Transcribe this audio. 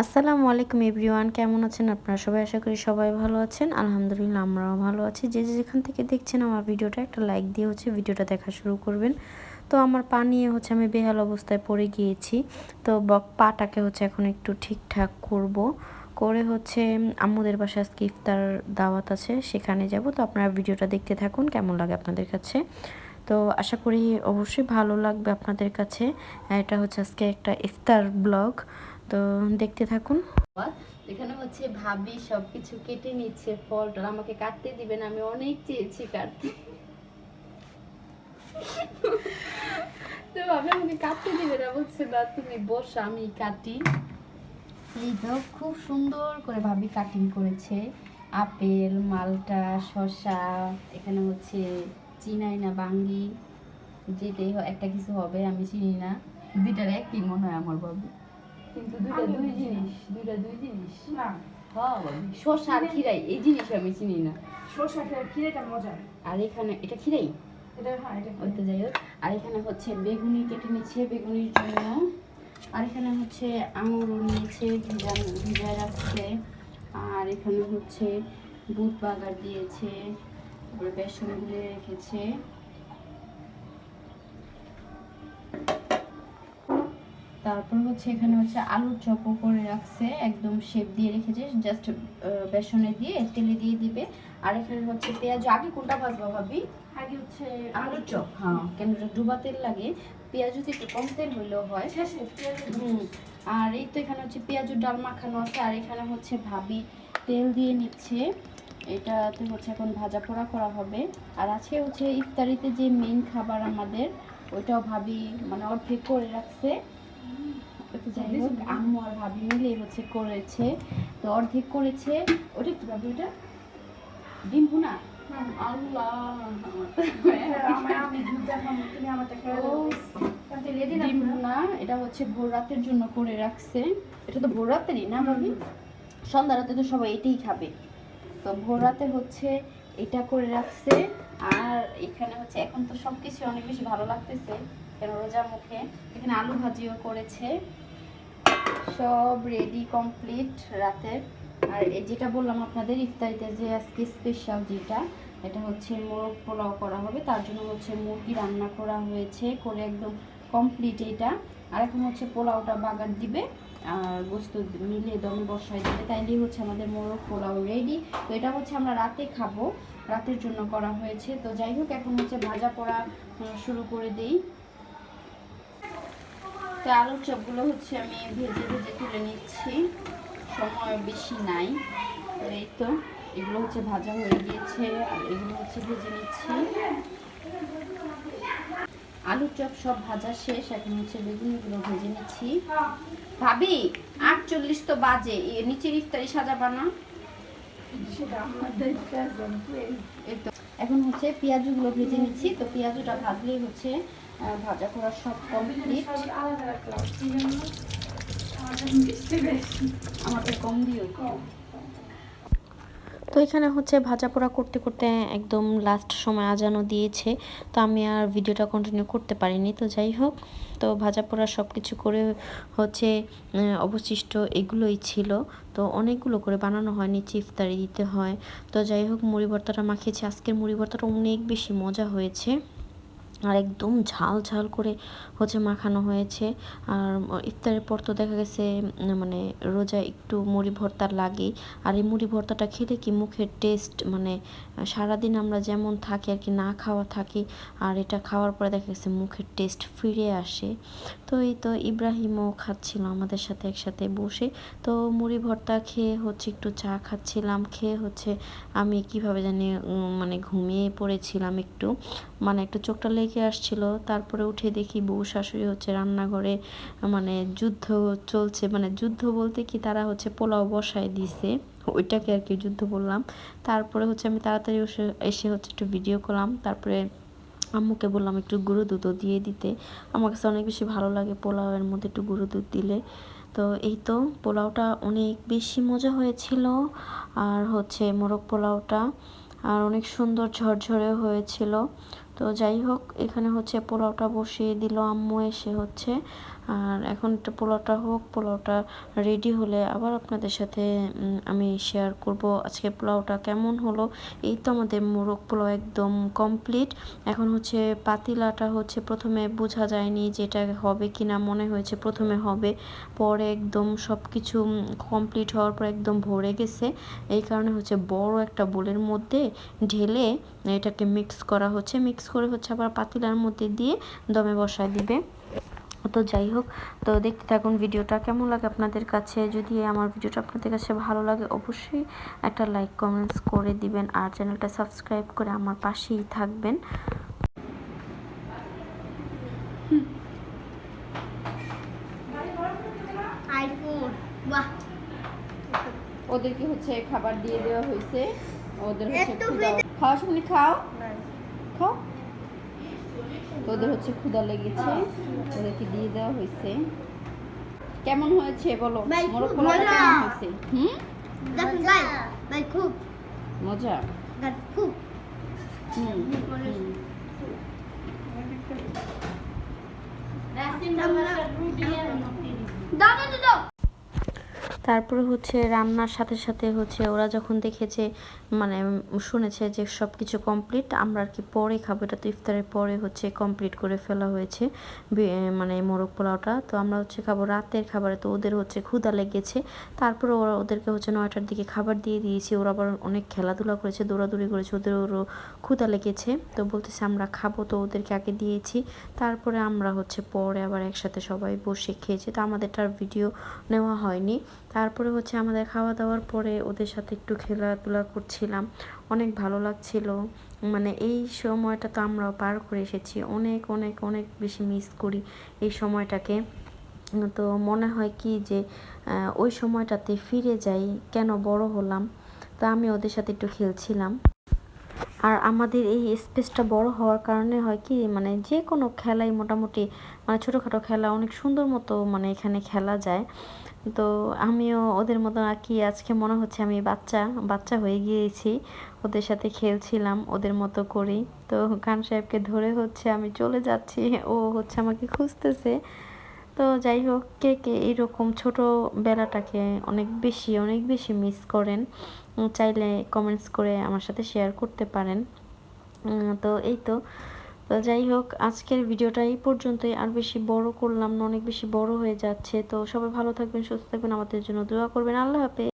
আসসালামু আলাইকুম এভরিওয়ান, কেমন আছেন আপনারা সবাই? আশা করি সবাই ভালো আছেন। আলহামদুলিল্লাহ, আমরাও ভালো আছি। যে যে যেখান থেকে দেখছেন আমার ভিডিওটা, একটা লাইক দিয়ে হচ্ছে ভিডিওটা দেখা শুরু করবেন। তো আমার পা নিয়ে হচ্ছে আমি বেহাল অবস্থায় পড়ে গিয়েছি। তো পাটাকে হচ্ছে এখন একটু ঠিকঠাক করব। করে হচ্ছে আম্মুদের বাসায় আজকে ইফতার দাওয়াত আছে, সেখানে যাব। তো আপনারা ভিডিওটা দেখতে থাকুন, কেমন লাগে আপনাদের কাছে? তো আশা করি অবশ্যই ভালো লাগবে আপনাদের কাছে। এটা হচ্ছে আজকে একটা ইফতার ব্লগ। তো দেখতে থাকুন। এখানে হচ্ছে ভাবি সবকিছু কেটে নিচ্ছে, ফলটা আমাকে কাটতে দিবেন আমি অনেক চেয়েছি কাটতে। আমাকে কাটতে দিবে না আমি কাটি। এই তো খুব সুন্দর করে ভাবি কাটিং করেছে। আপেল, মালটা, শসা, এখানে হচ্ছে চিনাই না, বাঙ্গি, যেটাই একটা কিছু হবে, আমি চিনি না। দুইটার একই মনে হয় আমার ভাবি। কিন্তু দুইটা দুই জিনিস দুইটা দুই জিনিস। না। হ্যাঁ শসা খিরাই এই জিনিস আমি চিনি না। খেয়ে খিরেটা মজার। আর এখানে এটা খিরাই এটা হ্যাঁ এটা ওই তো যাই হোক। আর এখানে হচ্ছে বেগুনি কেটে নিচ্ছে বেগুনির জন্য। আর এখানে হচ্ছে আঙুর নিয়েছে ভিজা ভিজায় রাখছে। আর এখানে হচ্ছে বুট বাগার দিয়েছে। তারপরে বেসন গুলে রেখেছে। তারপর হচ্ছে এখানে হচ্ছে আলুর চপও করে রাখছে একদম শেপ দিয়ে রেখেছে জাস্ট বেসনে দিয়ে তেলে দিয়ে দিবে। আর এখানে হচ্ছে পেঁয়াজ আগে কোনটা ভাজবো ভাবি? আগে হচ্ছে আলুর চপ হ্যাঁ কেন ডুবা তেল লাগে। পেঁয়াজ যদি একটু কম তেল হইলেও হয়। শেষে পেঁয়াজ হুম আর এই তো এখানে হচ্ছে পেঁয়াজুর ডাল মাখানো আছে আর এখানে হচ্ছে ভাবি তেল দিয়ে নিচ্ছে। এটাতে হচ্ছে এখন ভাজা পোড়া করা হবে। আর আছে হচ্ছে ইফতারিতে যে মেইন খাবার আমাদের ওইটাও ভাবি মানে অর্ধেক করে রাখছে। তো যাই হোক আম্মু আর ভাবি মিলে হচ্ছে করেছে তো অর্ধেক করেছে। ওটা কি ভাবি ওটা ডিম ভুনা? এটা হচ্ছে ভোর রাতের জন্য করে রাখছে। এটা তো ভোর রাতেরই না ভাবি? সন্ধ্যা রাতে তো সবাই এটাই খাবে। তো ভোর রাতে হচ্ছে এটা করে রাখছে আর এখানে হচ্ছে এখন তো সব কিছু অনেক বেশি ভালো লাগতেছে। রোজা মুখে এখানে আলু ভাজিও করেছে। সব রেডি কমপ্লিট রাতের। আর এই যেটা বললাম আপনাদের ইফতারিতে যে আজকে স্পেশাল যেটা, এটা হচ্ছে মোরগ পোলাও করা হবে। তার জন্য হচ্ছে মুরগি রান্না করা হয়েছে, করে একদম কমপ্লিট এটা। আর এখন হচ্ছে পোলাওটা বাগার দিবে, আর গোস্ত মিলে দমে বসায় দিবে। তাইলেই হচ্ছে আমাদের মোরগ পোলাও রেডি তো এটা হচ্ছে আমরা রাতে খাব, রাতের জন্য করা হয়েছে। তো যাই হোক, এখন হচ্ছে ভাজা পোড়া শুরু করে দিই। তো আলুর চপগুলো হচ্ছে আমি ভেজে ভেজে তুলে নিচ্ছি। সময় বেশি নাই। এই তো এগুলো হচ্ছে ভাজা হয়ে গিয়েছে আর এগুলো হচ্ছে ভেজে নিচ্ছি। আলুর চপ সব ভাজা শেষ এখন হচ্ছে বেগুনগুলো ভেজে নিচ্ছি। ভাবি আটচল্লিশ তো বাজে নিচের ইফতারি সাজাবা না? সেটা আমার দায়িত্ব আছে প্লিজ এই তো। এখন হচ্ছে পেঁয়াজগুলো ভেজে নিচ্ছি। তো পেঁয়াজটা ভাজলেই হচ্ছে ভাজা করা সব কমপ্লিট আমাদের আমাদের কম দিও। কম। তো এখানে হচ্ছে ভাজা পোড়া করতে করতে একদম লাস্ট সময় আজানো দিয়েছে। তো আমি আর ভিডিওটা কন্টিনিউ করতে পারিনি, তো যাই হোক। তো ভাজা পোড়া সব কিছু করে হচ্ছে অবশিষ্ট এগুলোই ছিল। তো অনেকগুলো করে বানানো হয় নিচে ইফতারি দিতে হয়। তো যাই হোক, মুড়ি ভর্তাটা মাখিয়েছি। আজকের মুড়ি ভর্তাটা অনেক বেশি মজা হয়েছে। আর একদম ঝাল ঝাল করে হচ্ছে মাখানো হয়েছে। আর ইফতারের পর তো দেখা গেছে মানে রোজা একটু মুড়ি ভর্তা লাগে আর এই মুড়ি ভর্তাটা খেলে কি মুখের টেস্ট মানে সারাদিন আমরা যেমন থাকি আর কি না খাওয়া থাকি, আর এটা খাওয়ার পরে দেখা গেছে মুখের টেস্ট ফিরে আসে। তো এই তো ইব্রাহিমও খাচ্ছিল আমাদের সাথে একসাথে বসে। তো মুড়ি ভর্তা খেয়ে হচ্ছে একটু চা খাচ্ছিলাম, খেয়ে হচ্ছে আমি কীভাবে জানি মানে ঘুমিয়ে পড়েছিলাম একটু। মানে একটু চোখটা লেগে আসছিল, তারপরে উঠে দেখি বউ শাশুড়ি হচ্ছে রান্নাঘরে মানে যুদ্ধ চলছে মানে যুদ্ধ বলতে কি তারা হচ্ছে পোলাও বসায় দিছে, ওইটাকে আর কি যুদ্ধ বললাম। তারপরে হচ্ছে আমি তাড়াতাড়ি এসে হচ্ছে একটু ভিডিও করলাম, তারপরে আম্মুকে বললাম একটু গুঁড়ো দুধও দিয়ে দিতে। আমার কাছে অনেক বেশি ভালো লাগে পোলাওয়ের মধ্যে একটু গুঁড়ো দুধ দিলে। তো এই তো পোলাওটা অনেক বেশি মজা হয়েছিল, আর হচ্ছে মোরগ পোলাওটা, আর অনেক সুন্দর ঝরঝরে হয়েছিল। তো যাই হোক, এখানে হচ্ছে পোলাওটা বসিয়ে দিল আম্মু, এসে হচ্ছে। আর এখন পোলাওটা হোক, পোলাওটা রেডি হলে আবার আপনাদের সাথে আমি শেয়ার করব আজকে পোলাওটা কেমন হলো। এই তো আমাদের মোরগ পোলাও একদম কমপ্লিট এখন হচ্ছে পাতিলাটা হচ্ছে প্রথমে বোঝা যায়নি যেটা হবে কি না মনে হয়েছে প্রথমে হবে, পরে একদম সব কিছু কমপ্লিট হওয়ার পর একদম ভরে গেছে। এই কারণে হচ্ছে বড় একটা বোলের মধ্যে ঢেলে এটাকে মিক্স করা হচ্ছে। মিক্স করে হচ্ছে আবার পাতিলার মধ্যে দিয়ে দমে বসায় দিবে। তো যাই হোক তো দেখতে থাকুন ভিডিওটা কেমন লাগে আপনাদের কাছে। যদি আমার ভিডিওটা আপনাদের কাছে ভালো লাগে অবশ্যই একটা লাইক কমেন্টস করে দিবেন আর চ্যানেলটা সাবস্ক্রাইব করে আমার পাশেই থাকবেন। বাহ। ওদেরকে হচ্ছে খাবার দিয়ে দেওয়া হয়েছে। ওদের হচ্ছে খাওয়া সময় খাও। খাও। ওদের হচ্ছে ক্ষুধা লেগেছে ওদেরকে দিয়ে দেওয়া হয়েছে। কেমন হয়েছে বলো? মোরগ খুব মজা। কেমন হয়েছে? হুম? ভাই খুব। মজা? খুব। হুম মজা। তারপরে হচ্ছে রান্নার সাথে সাথে হচ্ছে ওরা যখন দেখেছে মানে শুনেছে যে সব কিছু কমপ্লিট আমরা আর কি পরে খাব। এটা তো ইফতারের পরে হচ্ছে কমপ্লিট করে ফেলা হয়েছে মানে মোরগ পোলাওটা। তো আমরা হচ্ছে খাব রাতের খাবারে। তো ওদের হচ্ছে ক্ষুধা লেগেছে। তারপরে ওরা ওদেরকে হচ্ছে নয়টার দিকে খাবার দিয়ে দিয়েছি। ওরা আবার অনেক খেলাধুলা করেছে, দৌড়াদৌড়ি করেছে, ওদের ওরও ক্ষুধা লেগেছে। তো বলতেছে আমরা খাব, তো ওদেরকে আগে দিয়েছি। তারপরে আমরা হচ্ছে পরে আবার একসাথে সবাই বসে খেয়েছি। তো আমাদেরটার ভিডিও নেওয়া হয়নি। তারপরে হচ্ছে আমাদের খাওয়া দাওয়ার পরে ওদের সাথে একটু খেলাধুলা করছিলাম। অনেক ভালো লাগছিল। মানে এই সময়টা তো আমরাও পার করে এসেছি। অনেক অনেক অনেক বেশি মিস করি এই সময়টাকে। তো মনে হয় কি যে ওই সময়টাতে ফিরে যাই, কেন বড় হলাম, তো আমি ওদের সাথে একটু খেলছিলাম। আর আমাদের এই স্পেসটা বড় হওয়ার কারণে হয় কি মানে যে কোনো খেলাই মোটামুটি মানে ছোটোখাটো খেলা অনেক সুন্দর মতো মানে এখানে খেলা যায়। তো আমিও ওদের মতো আর কি, আজকে মনে হচ্ছে আমি বাচ্চা বাচ্চা হয়ে গিয়েছি। ওদের সাথে খেলছিলাম, ওদের মতো করেই। তো খান সাহেবকে ধরে হচ্ছে আমি চলে যাচ্ছি, ও হচ্ছে আমাকে খুঁজতেছে। তো যাই হোক, কে কে এইরকম ছোটোবেলাটাকে অনেক বেশি অনেক বেশি মিস করেন চাইলে কমেন্টস করে আমার সাথে শেয়ার করতে পারেন। তো এই তো। যাই হোক, আজকের ভিডিওটা এই পর্যন্তই। আর বেশি বড় করলাম না, অনেক বেশি বড় হয়ে যাচ্ছে। তো সবাই ভালো থাকবেন, সুস্থ থাকবেন। আমাদের জন্য দোয়া করবেন। আল্লাহ হাফেজ।